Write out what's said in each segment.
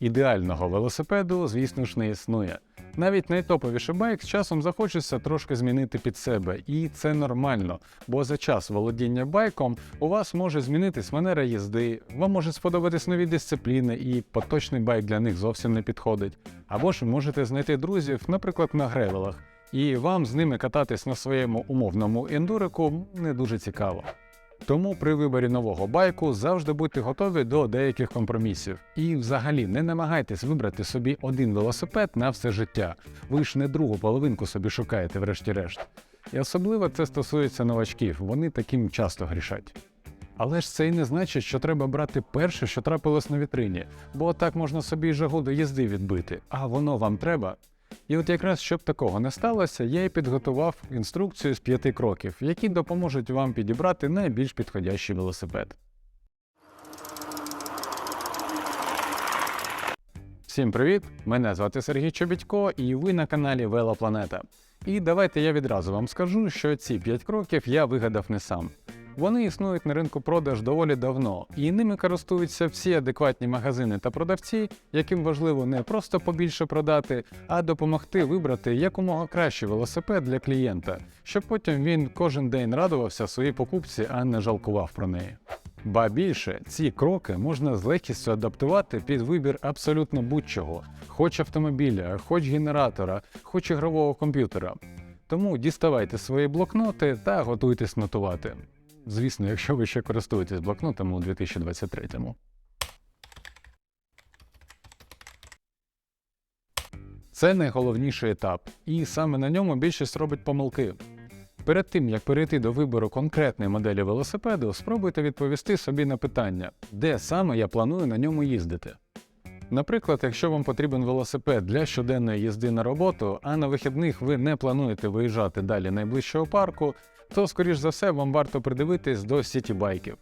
Ідеального велосипеду, звісно ж, не існує. Навіть найтоповіший байк з часом захочеться трошки змінити під себе, і це нормально, бо за час володіння байком у вас може змінитись манера їзди, вам може сподобатись нові дисципліни, і поточний байк для них зовсім не підходить. Або ж ви можете знайти друзів, наприклад, на гревелах, і вам з ними кататись на своєму умовному ендурику не дуже цікаво. Тому при виборі нового байку завжди будьте готові до деяких компромісів. І взагалі не намагайтесь вибрати собі один велосипед на все життя. Ви ж не другу половинку собі шукаєте, врешті-решт. І особливо це стосується новачків, вони таким часто грішать. Але ж це і не значить, що треба брати перше, що трапилось на вітрині, бо так можна собі й жагу до їзди відбити, а воно вам треба. І от якраз щоб такого не сталося, я і підготував інструкцію з п'яти кроків, які допоможуть вам підібрати найбільш підходящий велосипед. Всім привіт! Мене звати Сергій Чобітько, і ви на каналі Велопланета. І давайте я відразу вам скажу, що ці 5 кроків я вигадав не сам. Вони існують на ринку продаж доволі давно, і ними користуються всі адекватні магазини та продавці, яким важливо не просто побільше продати, а допомогти вибрати якомога кращий велосипед для клієнта, щоб потім він кожен день радувався своїй покупці, а не жалкував про неї. Ба більше, ці кроки можна з легкістю адаптувати під вибір абсолютно будь-чого, хоч автомобіля, хоч генератора, хоч ігрового комп'ютера. Тому діставайте свої блокноти та готуйтесь нотувати. Звісно, якщо ви ще користуєтесь блокнотами у 2023-му. Це найголовніший етап, і саме на ньому більшість робить помилки. Перед тим як перейти до вибору конкретної моделі велосипеду, спробуйте відповісти собі на питання, де саме я планую на ньому їздити. Наприклад, якщо вам потрібен велосипед для щоденної їзди на роботу, а на вихідних ви не плануєте виїжджати далі найближчого парку, то, скоріш за все, вам варто придивитись до сіті-байків.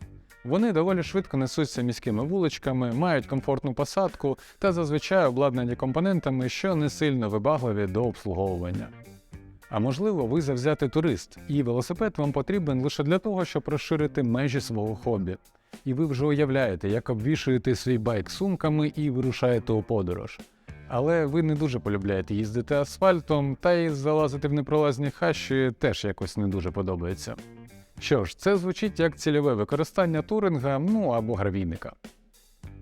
Вони доволі швидко несуться міськими вуличками, мають комфортну посадку та зазвичай обладнані компонентами, що не сильно вибагливі до обслуговування. А можливо, ви завзятий турист, і велосипед вам потрібен лише для того, щоб розширити межі свого хобі. І ви вже уявляєте, як обвішуєте свій байк сумками і вирушаєте у подорож. Але ви не дуже полюбляєте їздити асфальтом, та й залазити в непролазні хащі теж якось не дуже подобається. Що ж, це звучить як цільове використання туринга, ну або гравійника.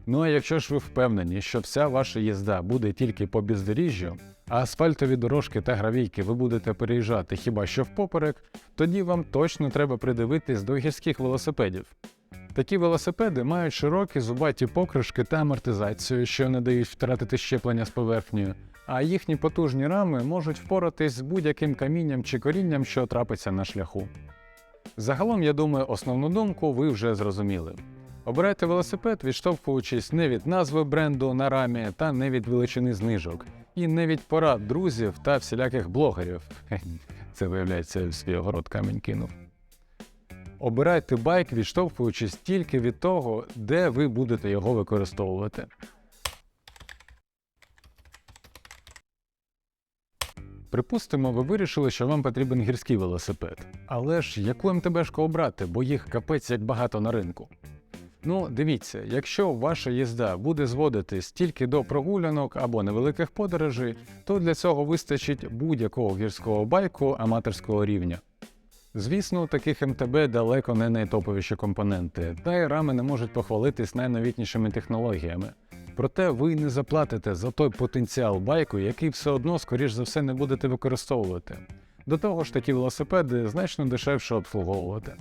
Ну а якщо ж ви впевнені, що вся ваша їзда буде тільки по бездоріжжю, а асфальтові дорожки та гравійки ви будете переїжджати хіба що впоперек, тоді вам точно треба придивитись до гірських велосипедів. Такі велосипеди мають широкі зубаті покришки та амортизацію, що не дають втратити щеплення з поверхнею, а їхні потужні рами можуть впоратись з будь-яким камінням чи корінням, що трапиться на шляху. Загалом, я думаю, основну думку ви вже зрозуміли. Обирайте велосипед, відштовхуючись не від назви бренду на рамі та не від величини знижок, і не від порад друзів та всіляких блогерів. Це виявляється свій огород камінь кинув. Обирайте байк, відштовхуючись тільки від того, де ви будете його використовувати. Припустимо, ви вирішили, що вам потрібен гірський велосипед. Але ж яку МТБшку обрати, бо їх капець як багато на ринку. Ну, дивіться, якщо ваша їзда буде зводитись тільки до прогулянок або невеликих подорожей, то для цього вистачить будь-якого гірського байку аматорського рівня. Звісно, таких МТБ далеко не найтоповіші компоненти, та й рами не можуть похвалитись найновітнішими технологіями. Проте ви не заплатите за той потенціал байку, який все одно, скоріш за все, не будете використовувати. До того ж, такі велосипеди значно дешевше обслуговувати.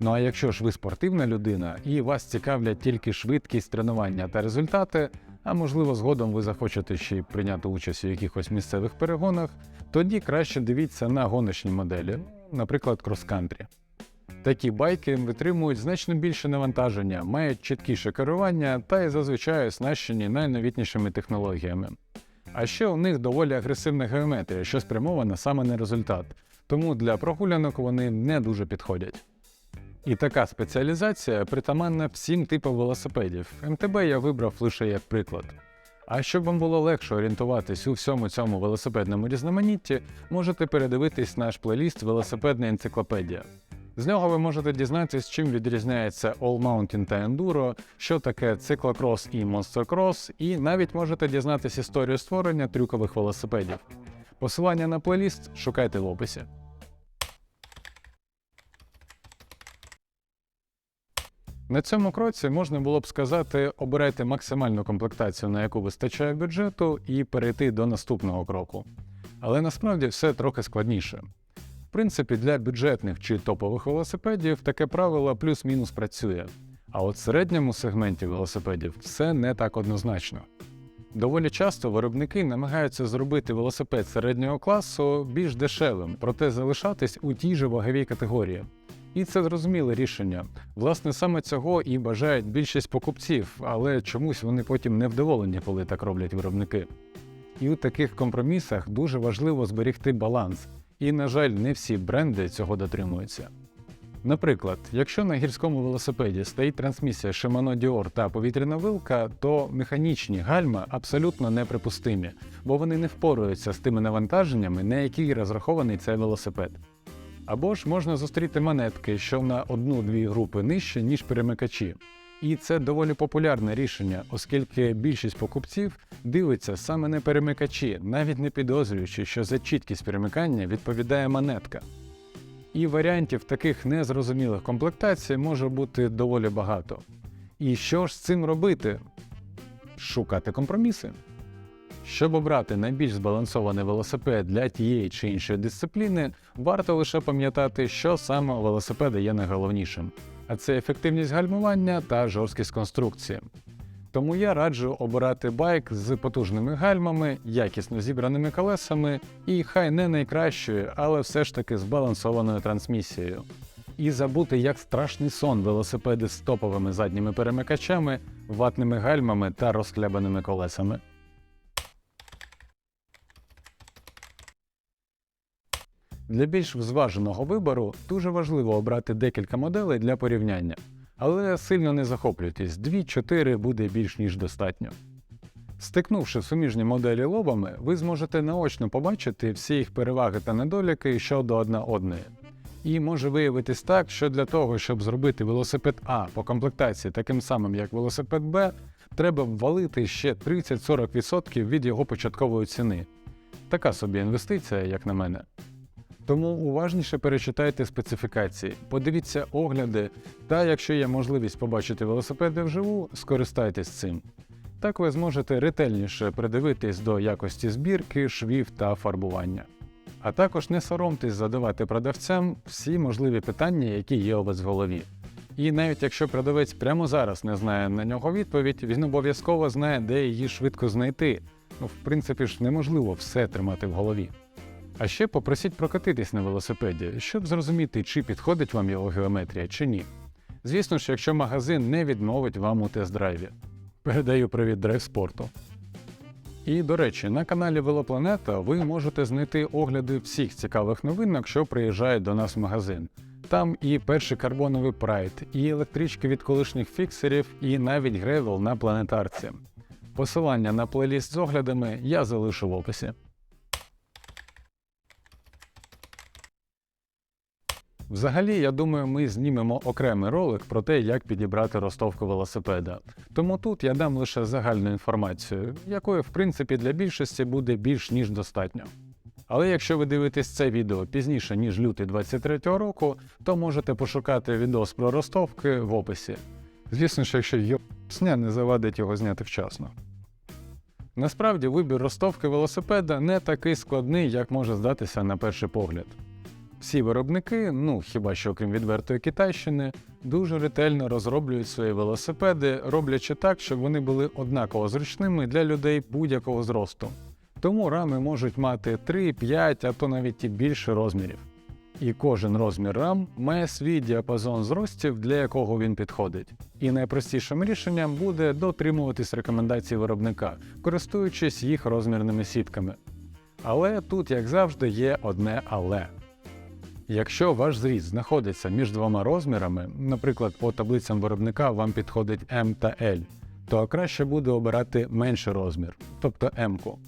Ну а якщо ж ви спортивна людина і вас цікавлять тільки швидкість тренування та результати, а можливо згодом ви захочете ще й прийняти участь у якихось місцевих перегонах, тоді краще дивіться на гоночні моделі, наприклад, крос-кантрі. Такі байки витримують значно більше навантаження, мають чіткіше керування та й зазвичай оснащені найновітнішими технологіями. А ще у них доволі агресивна геометрія, що спрямована саме на результат, тому для прогулянок вони не дуже підходять. І така спеціалізація притаманна всім типам велосипедів. МТБ я вибрав лише як приклад. А щоб вам було легше орієнтуватись у всьому цьому велосипедному різноманітті, можете передивитись наш плейліст Велосипедна енциклопедія. З нього ви можете дізнатися, чим відрізняється All Mountain та Enduro, що таке циклокрос і монстокрос, і навіть можете дізнатися історію створення трюкових велосипедів. Посилання на плейліст шукайте в описі. На цьому кроці можна було б сказати, обирайте максимальну комплектацію, на яку вистачає бюджету, і перейти до наступного кроку. Але насправді все трохи складніше. В принципі, для бюджетних чи топових велосипедів таке правило плюс-мінус працює. А от в середньому сегменті велосипедів все не так однозначно. Доволі часто виробники намагаються зробити велосипед середнього класу більш дешевим, проте залишатись у тій же ваговій категорії. І це зрозуміле рішення. Власне, саме цього і бажають більшість покупців, але чомусь вони потім невдоволені, коли так роблять виробники. І у таких компромісах дуже важливо зберігти баланс, і, на жаль, не всі бренди цього дотримуються. Наприклад, якщо на гірському велосипеді стоїть трансмісія Shimano Dior та повітряна вилка, то механічні гальма абсолютно неприпустимі, бо вони не впораються з тими навантаженнями, на які розрахований цей велосипед. Або ж можна зустріти монетки, що на одну-дві групи нижче, ніж перемикачі. І це доволі популярне рішення, оскільки більшість покупців дивиться саме на перемикачі, навіть не підозрюючи, що за чіткість перемикання відповідає монетка. І варіантів таких незрозумілих комплектацій може бути доволі багато. І що ж з цим робити? Шукати компроміси. Щоб обрати найбільш збалансований велосипед для тієї чи іншої дисципліни, варто лише пам'ятати, що саме велосипеда є найголовнішим, а це ефективність гальмування та жорсткість конструкції. Тому я раджу обирати байк з потужними гальмами, якісно зібраними колесами і хай не найкращою, але все ж таки збалансованою трансмісією. І забути як страшний сон велосипеди з топовими задніми перемикачами, ватними гальмами та розхлябаними колесами. Для більш зваженого вибору дуже важливо обрати декілька моделей для порівняння, але сильно не захоплюйтесь, 2-4 буде більш ніж достатньо. Стикнувши суміжні моделі лобами, ви зможете наочно побачити всі їх переваги та недоліки щодо одна одної. І може виявитись так, що для того, щоб зробити велосипед А по комплектації таким самим, як велосипед Б, треба ввалити ще 30-40% від його початкової ціни. Така собі інвестиція, як на мене. Тому уважніше перечитайте специфікації, подивіться огляди, та якщо є можливість побачити велосипеди вживу, скористайтесь цим. Так ви зможете ретельніше придивитись до якості збірки, швів та фарбування. А також не соромтесь задавати продавцям всі можливі питання, які є у вас в голові. І навіть якщо продавець прямо зараз не знає на нього відповідь, він обов'язково знає, де її швидко знайти. Ну, в принципі ж, неможливо все тримати в голові. А ще попросіть прокатитись на велосипеді, щоб зрозуміти, чи підходить вам його геометрія, чи ні. Звісно ж, якщо магазин не відмовить вам у тест-драйві. Передаю привіт драйв-спорту. І до речі, на каналі Велопланета ви можете знайти огляди всіх цікавих новинок, що приїжджають до нас в магазин. Там і перший карбоновий прайд, і електрички від колишніх фіксерів, і навіть гревел на планетарці. Посилання на плейліст з оглядами я залишу в описі. Взагалі, я думаю, ми знімемо окремий ролик про те, як підібрати ростовку велосипеда. Тому тут я дам лише загальну інформацію, якої, в принципі, для більшості буде більш ніж достатньо. Але якщо ви дивитесь це відео пізніше, ніж лютий 23-го року, то можете пошукати відос про ростовки в описі. Звісно, що якщо йопсня не завадить його зняти вчасно. Насправді вибір ростовки велосипеда не такий складний, як може здатися на перший погляд. Всі виробники, ну хіба що окрім відвертої Китайщини, дуже ретельно розроблюють свої велосипеди, роблячи так, щоб вони були однаково зручними для людей будь-якого зросту. Тому рами можуть мати 3, 5, а то навіть і більше розмірів. І кожен розмір рам має свій діапазон зростів, для якого він підходить. І найпростішим рішенням буде дотримуватись рекомендацій виробника, користуючись їх розмірними сітками. Але тут, як завжди, є одне але. Якщо ваш зріст знаходиться між двома розмірами, наприклад, по таблицям виробника вам підходить М та L, то краще буде обирати менший розмір, тобто М-ку.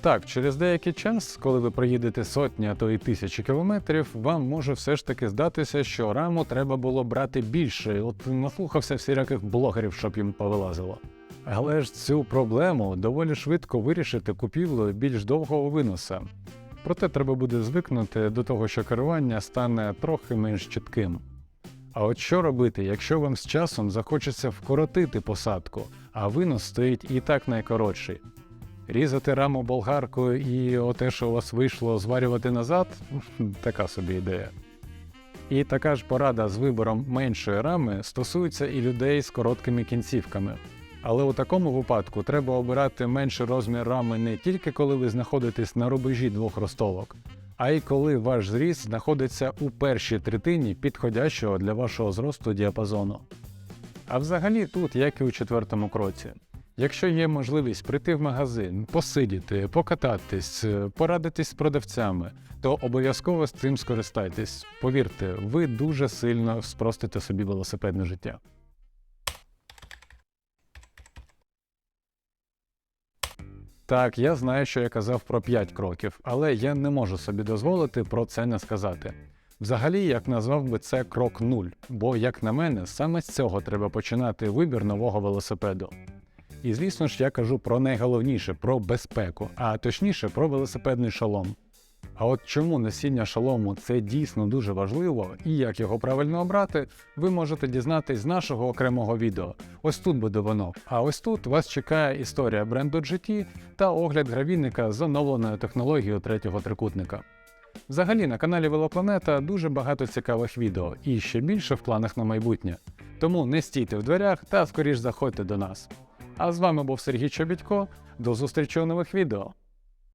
Так, через деякий час, коли ви проїдете сотні, а то й тисячі кілометрів, вам може все ж таки здатися, що раму треба було брати більше. От наслухався всіляких блогерів, щоб їм повилазило. Але ж цю проблему доволі швидко вирішити купівлею більш довгого виноса. Проте треба буде звикнути до того, що керування стане трохи менш чітким. А от що робити, якщо вам з часом захочеться вкоротити посадку, а винос стоїть і так найкоротший? Різати раму болгаркою і оте, що у вас вийшло, зварювати назад така собі ідея. І така ж порада з вибором меншої рами стосується і людей з короткими кінцівками. Але у такому випадку треба обирати менший розмір рами не тільки коли ви знаходитесь на рубежі двох ростовок, а й коли ваш зріст знаходиться у першій третині підходящого для вашого зросту діапазону. А взагалі тут, як і у четвертому кроці. Якщо є можливість прийти в магазин, посидіти, покататись, е, порадитись з продавцями, то обов'язково з цим скористайтесь. Повірте, ви дуже сильно спростите собі велосипедне життя. Так, я знаю, що я казав про 5 кроків, але я не можу собі дозволити про це не сказати. Взагалі, як назвав би це крок 0, бо, як на мене, саме з цього треба починати вибір нового велосипеду. І звісно ж, я кажу про найголовніше про безпеку, а точніше про велосипедний шолом. А от чому носіння шолому це дійсно дуже важливо і як його правильно обрати, ви можете дізнатись з нашого окремого відео. Ось тут буде воно. А ось тут вас чекає історія бренду GT та огляд гравійника з оновленою технологією третього трикутника. Взагалі на каналі Велопланета дуже багато цікавих відео і ще більше в планах на майбутнє. Тому не стійте в дверях та скоріш заходьте до нас. А з вами був Сергій Чобітько. До зустрічі у нових відео.